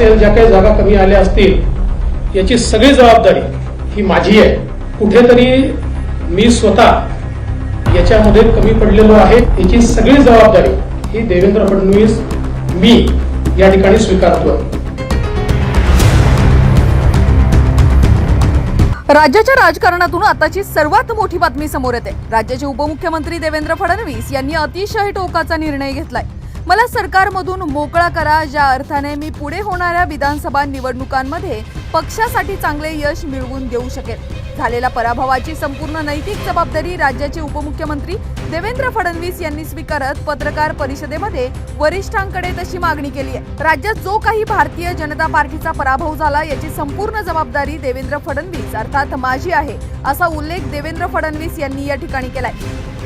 असेल ज्या काही जागा कमी आल्या असतील याची सगळी जबाबदारी ही माझी आहे. कुठेतरी मी स्वतः याच्यामध्ये कमी पडलेलो आहे. याची सगळी जबाबदारी ही देवेंद्र फडणवीस मी या ठिकाणी स्वीकारतो राज्याच्या राजकारणातून आताची सर्वात मोठी बातमी समोर येते. राज्याचे उपमुख्यमंत्री देवेंद्र फडणवीस यांनी अतिशय टोकाचा निर्णय घेतलाय. मला सरकारमधून मोकळा करा ज्या अर्थाने मी पुढे होणाऱ्या विधानसभा निवडणुकांमध्ये पक्षासाठी चांगले यश मिळवून देऊ शकेल झालेल्या पराभवाची संपूर्ण नैतिक जबाबदारी राज्याचे उपमुख्यमंत्री देवेंद्र फडणवीस यांनी स्वीकारत पत्रकार परिषदेमध्ये वरिष्ठांकडे तशी मागणी केली आहे. राज्यात जो काही भारतीय जनता पार्टीचा पराभव झाला याची संपूर्ण जबाबदारी देवेंद्र फडणवीस अर्थात माझी आहे असा उल्लेख देवेंद्र फडणवीस यांनी या ठिकाणी केलाय.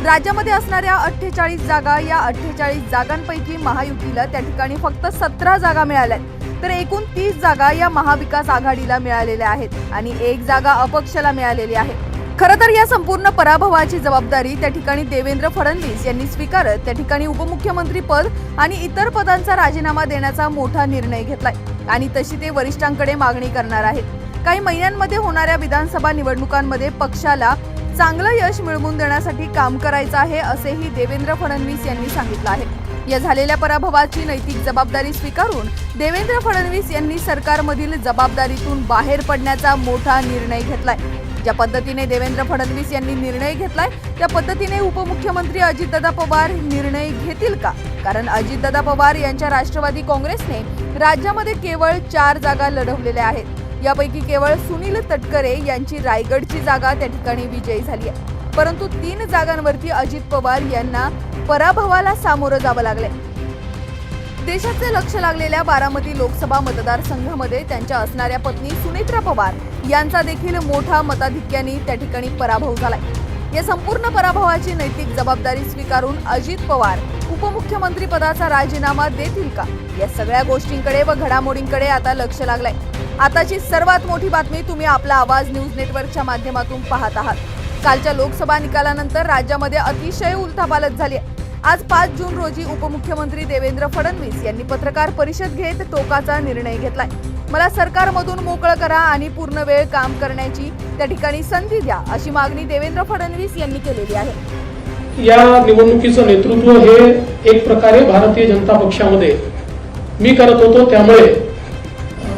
राज्यामध्ये असणाऱ्या अठ्ठेचाळीस जागा या अठ्ठेचाळीस जागांपैकी महायुतीला त्या ठिकाणी फक्त सतरा जागा मिळाल्या तर एकूण तीस जागा या महाविकास आघाडीला मिळालेल्या आहेत आणि एक जागा अपक्षला मिळालेली आहे. खरं तर या संपूर्ण पराभवाची जबाबदारी त्या ठिकाणी देवेंद्र फडणवीस यांनी स्वीकारत त्या ठिकाणी उपमुख्यमंत्री पद आणि इतर पदांचा राजीनामा देण्याचा मोठा निर्णय घेतलाय आणि तशी ते वरिष्ठांकडे मागणी करणार आहेत. काही महिन्यांमध्ये होणाऱ्या विधानसभा निवडणुकांमध्ये पक्षाला चांगलं यश मिळवून देण्यासाठी काम करायचं आहे असेही देवेंद्र फडणवीस यांनी सांगितलं आहे. या झालेल्या पराभवाची नैतिक जबाबदारी स्वीकारून देवेंद्र फडणवीस यांनी सरकारमधील जबाबदारीतून बाहेर पडण्याचा मोठा निर्णय घेतलाय. ज्या पद्धतीने देवेंद्र फडणवीस यांनी निर्णय घेतलाय त्या पद्धतीने उपमुख्यमंत्री अजितदादा पवार निर्णय घेतील का? कारण अजितदादा पवार यांच्या राष्ट्रवादी काँग्रेसने राज्यामध्ये केवळ चार जागा लढवलेल्या आहेत. यापैकी केवळ सुनील तटकरे यांची रायगडची जागा त्या ठिकाणी विजयी झाली आहे. परंतु तीन जागांवरती अजित पवार यांना पराभवाला सामोरं जावं लागलंय. देशाचे लक्ष लागलेल्या बारामती लोकसभा मतदारसंघामध्ये त्यांच्या असणाऱ्या पत्नी सुनेत्रा पवार यांचा देखील मोठा मताधिक्याने त्या ठिकाणी पराभव झालाय. या संपूर्ण पराभवाची नैतिक जबाबदारी स्वीकारून अजित पवार उपमुख्यमंत्री पदाचा राजीनामा देतील का? या सगळ्या गोष्टींकडे व घडामोडींकडे आता लक्ष लागलंय. आताची सर्वात मोठी बातमी तुम्ही आपला आवाज न्यूज नेटवर्कच्या माध्यमातून पाहत आहात. कालच्या लोकसभा निकालानंतर राज्यामध्ये अतिशय उलथापालत झाली आहे. आज पाच जून रोजी उपमुख्यमंत्री देवेंद्र फडणवीस यांनी पत्रकार परिषद घेत टोकाचा निर्णय घेतलाय. मला सरकारमधून मोकळं करा आणि पूर्ण वेळ काम करण्याची त्या ठिकाणी संधी द्या अशी मागणी देवेंद्र फडणवीस यांनी केलेली आहे. या निवडणुकीचं नेतृत्व हे एक प्रकारे भारतीय जनता पक्षामध्ये मी करत होतो त्यामुळे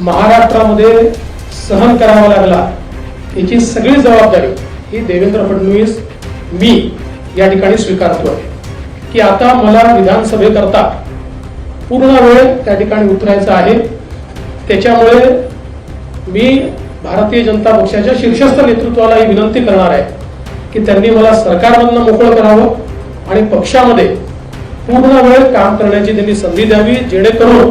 महाराष्ट्रामध्ये सहन करावा लागला याची सगळी जबाबदारी ही देवेंद्र फडणवीस मी या ठिकाणी स्वीकारतो आहे. की आता मला विधानसभेकरता पूर्ण वेळ त्या ठिकाणी उतरायचा आहे. त्याच्यामुळे मी भारतीय जनता पक्षाच्या शीर्षस्थ नेतृत्वाला ही विनंती करणार आहे की त्यांनी मला सरकारमधनं मोकळं करावं आणि पक्षामध्ये पूर्ण वेळ काम करण्याची त्यांनी संधी द्यावी जेणेकरून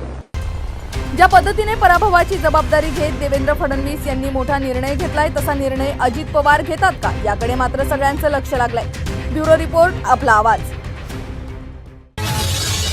ज्या पद्धतीने पराभवाची जबाबदारी घेत देवेंद्र फडणवीस यांनी मोठा निर्णय घेतलाय तसा निर्णय अजित पवार घेतात का? याकडे मात्र सगळ्यांचं लक्ष लागलंय. ब्युरो रिपोर्ट आपला आवाज.